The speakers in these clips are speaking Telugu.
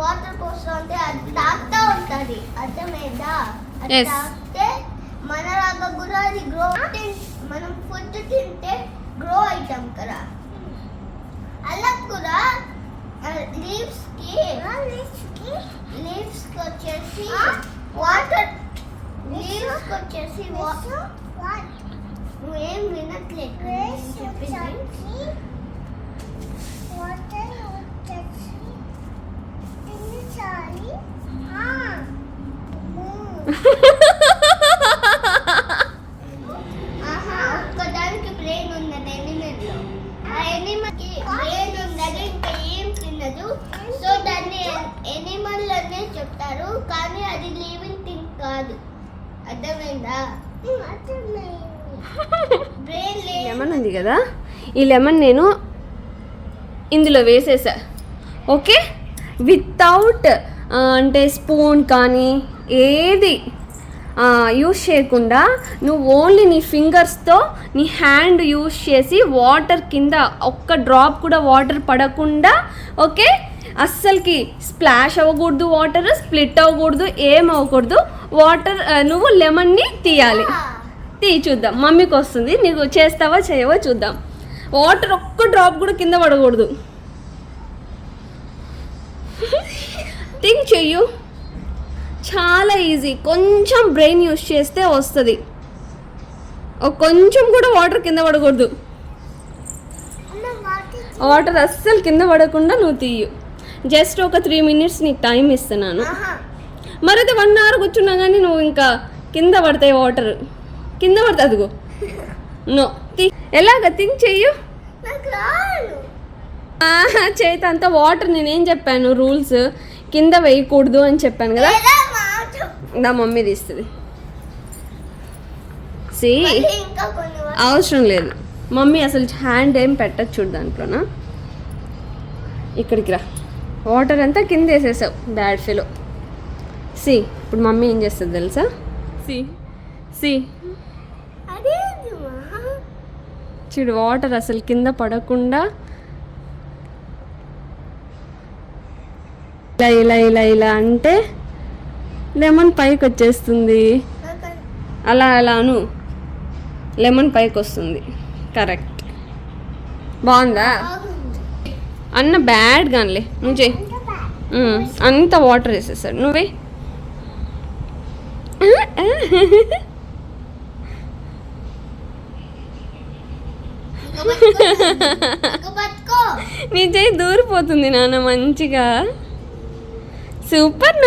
వాటర్ పోస్తా ఉంటే అది తాగుతా ఉంటది. అర్థమైందా? అది. తాగితే మన లాగా కూడా అది గ్రో మనం ఫుడ్ తింటే గ్రో అవుతాం కదా. అలా కూడా లీవ్స్కి లీవ్స్కి. వచ్చేసి వాటర్ లీవ్స్కి వచ్చేసి నువ్వేం వినట్లేదు. చెప్తారు కానీ అది లివింగ్ థింగ్ కాదు. అర్థమైందా? లెమన్ ఉంది కదా? ఈ లెమన్ నేను ఇందులో వేసేసా. ఓకే? వితౌట్ అంటే స్పూన్ కానీ ఏది యూస్ చేయకుండా నువ్వు ఓన్లీ నీ ఫింగర్స్తో నీ హ్యాండ్ యూస్ చేసి వాటర్ కింద ఒక్క డ్రాప్ కూడా వాటర్ పడకుండా ఓకే అస్సలకి స్ప్లాష్ అవ్వకూడదు వాటర్ స్ప్లిట్ అవ్వకూడదు ఏం అవ్వకూడదు. వాటర్ నువ్వు లెమన్ని తీయాలి. తీ చూద్దాం. మమ్మీకి వస్తుంది. నీకు చేస్తావా చేయవో చూద్దాం. వాటర్ ఒక్క డ్రాప్ కూడా కింద పడకూడదు. థింక్ చెయ్యు. చాలా ఈజీ. కొంచెం బ్రెయిన్ యూస్ చేస్తే వస్తుంది. కొంచెం కూడా వాటర్ కింద పడకూడదు. వాటర్ అస్సలు కింద పడకుండా నువ్వు తీయు. జస్ట్ ఒక త్రీ మినిట్స్ నీకు టైం ఇస్తున్నాను. ఆహా మరి అయితే వన్ అవర్ కూర్చున్నా కానీ నువ్వు ఇంకా కింద పడతాయి వాటర్. కింద పడతా అదిగో. నో. ఎలాగ? థింక్ చెయ్యు. చేత అంతా వాటర్ నేనేం చెప్పాను? రూల్స్. కింద వేయకూడదు అని చెప్పాను కదా? నా మమ్మీ తీస్తుంది. సి అవసరం లేదు. మమ్మీ అసలు హ్యాండ్ ఏం పెట్టచ్చు చూడు దాంట్లోనా? ఇక్కడికి రా. వాటర్ అంతా కింద వేసేసావు బ్యాడ్ ఫీలో సి ఇప్పుడు మమ్మీ ఏం చేస్తుంది తెలుసా? C C? చూడు వాటర్ అసలు కింద పడకుండా ఇలా ఇలా ఇలా ఇలా అంటే లెమన్ పైకి వచ్చేస్తుంది. అలా అలా అను లెమన్ పైకి వస్తుంది. కరెక్ట్. బాగుందా. అన్న బ్యాడ్ గానిలే. నువ్వు చెయ్యి అంత వాటర్ వేసేసాడు. నువ్వే. నీ చెయ్యి దూరిపోతుంది నాన్న మంచిగా. సూపర్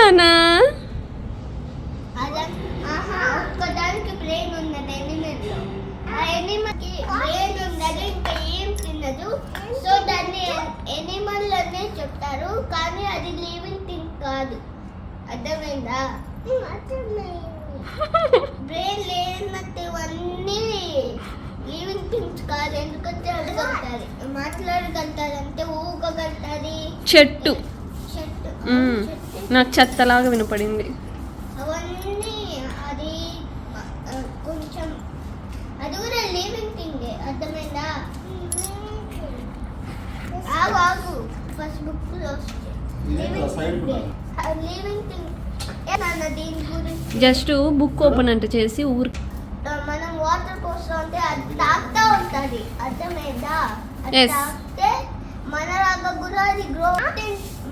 తినదు. సో దాన్ని ఎనిమల్ అనే చెప్తారు కానీ అది లివింగ్ థింగ్ కాదు. అర్థమైందా? బ్రెయిన్ లేనట్టువన్నీ లివింగ్ థింగ్స్ కాదు. ఎందుకంటే అడగలుగుతారు మాట్లాడగలుగుతారు అంటే ఊగగలుగుతుంది చెట్టు. చెట్టు. నాకు చెత్తలాగా వినపడింది. అవన్నీ అది కొంచెం అది కూడా లివింగ్ థింగ్ అర్థమైందా? ఆగు ఆగు. First book. Living thing just book open అంటే చేసి ఊరు. మనం వాటర్ పోస్తా ఉంటే అది తాగుతా ఉంటది. అర్థమైందా? అది Yes. తాగితే మన లాగా కూడా అది గ్రో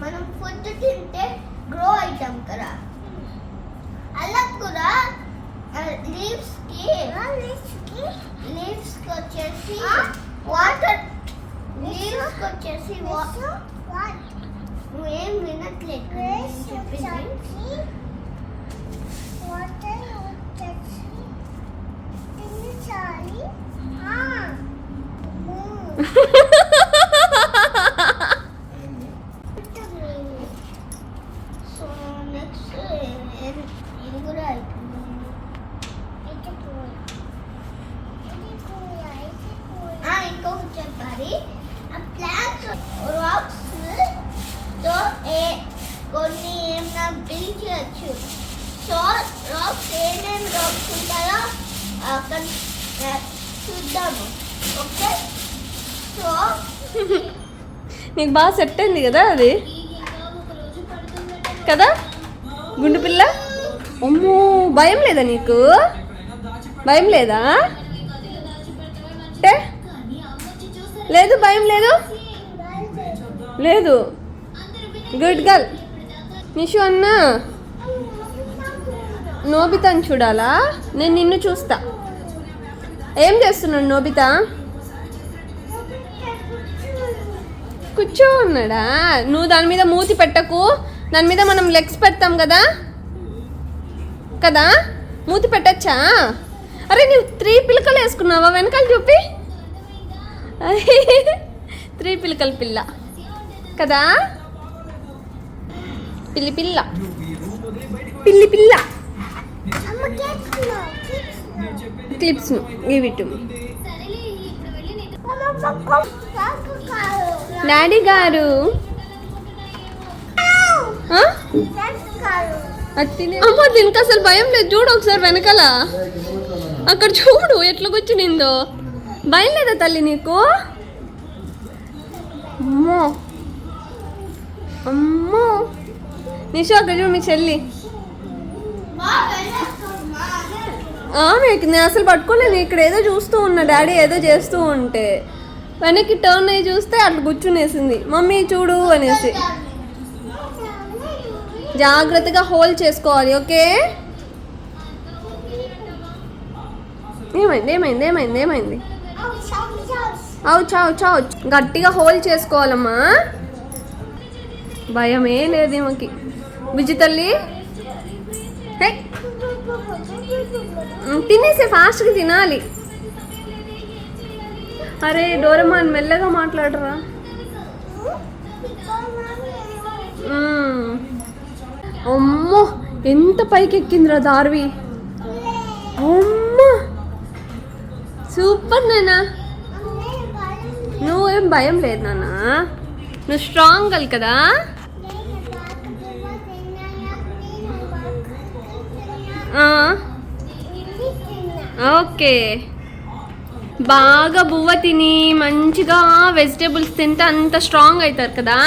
మనం ఫుడ్ తింటే గ్రో అవుతాం కదా అలా కూడా లీవ్స్కి లీవ్స్కి వచ్చేసి వాటర్ లీవ్స్కి వచ్చేసి నువ్వేం వినట్లేదు నేను చెప్పింది సో కొన్ని ఏమైనా చేయొచ్చు సో రాక్స్ ఏమేమి రాక్స్ ఉంటాయో అక్కడ చూద్దాము. ఓకే? సో నీకు బాగా సెట్ అయింది కదా అది? కదా? గుండు పిల్ల? అమ్మో భయం లేదా నీకు? భయం లేదా? అంటే లేదు భయం లేదు. లేదు. గుడ్ గర్ల్ నిషు అన్న. నోబితాని చూడాలా? నేను నిన్ను చూస్తా. ఏం చేస్తున్నాడు నోబితా? కూర్చో ఉన్నాడా నువ్వు దాని మీద మూతి పెట్టకు. దాని మీద మనం లెగ్స్ పెడతాం కదా? కదా? మూతి పెట్టచ్చా? అరే నువ్వు త్రీ పిలకలు వేసుకున్నావా? వెనకాల చూపి. త్రీ పిలకల పిల్ల. కదా? పిల్లి పిల్ల పిల్లి పిల్ల క్లిప్స్ డాడీ గారు. అమ్మ దీనికి అసలు భయం లేదు. చూడు ఒకసారి వెనకాల. అక్కడ చూడు ఎట్లా కూర్చునిందో భయం లేదా తల్లి నీకు? అమ్మో. అమ్మో. నిషా తెలియదు చూడు మీ చెల్లి. నేను అసలు పట్టుకోలేదు. ఇక్కడ ఏదో చూస్తూ ఉన్నా డాడీ ఏదో చేస్తూ ఉంటే. వెనక్కి టర్న్ అయ్యి చూస్తే అట్లా కూర్చునేసింది మమ్మీ చూడు అనేసి. జాగ్రత్తగా హోల్డ్ చేసుకోవాలి ఓకే? ఏమైంది ఏమైంది ఏమైంది ఏమైంది? అవు చావు చావు. గట్టిగా హోల్డ్ చేసుకోవాలమ్మా. భయమే లేదు ఈమెకి. బుజ్జి తల్లి. హే. తినేసే ఫాస్ట్గా తినాలి. అరే డోరమాన్ మెల్లగా మాట్లాడరా. అమ్మో ఎంత పైకి ఎక్కిందిరా దార్వి. అమ్మో. సూపర్ నానా నువ్వేం భయం లేదు నాన్న. నువ్వు స్ట్రాంగ్ గల్ కదా. ఓకే. బాగా బువ్వ తిని మంచిగా వెజిటేబుల్స్ తింటే అంత స్ట్రాంగ్ అవుతారు కదా?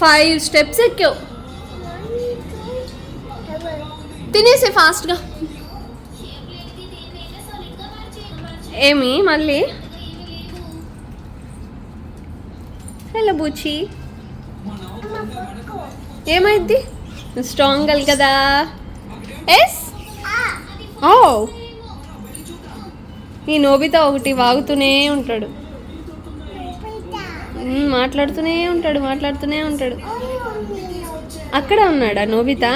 ఫైవ్ స్టెప్స్ ఎక్కావు. తినేసే ఫాస్ట్గా. ఏమి మళ్ళీ? హలో బూచి. ఏమైంది? స్ట్రాంగ్ గల్ కదా. ఎస్ ఓ. ఈ నోబితా ఒకటి వాగుతూనే ఉంటాడు. మాట్లాడుతూనే ఉంటాడు మాట్లాడుతూనే ఉంటాడు. అక్కడ ఉన్నాడా నోబితా?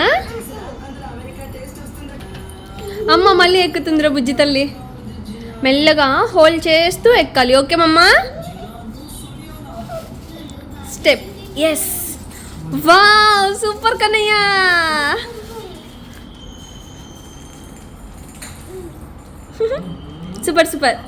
అమ్మ మళ్ళీ ఎక్కుతుందిరా బుజ్జి తల్లి. మెల్లగా హోల్డ్ చేస్తూ ఎక్కాలి. Okay mamma? Step yes wow super Kannayya super super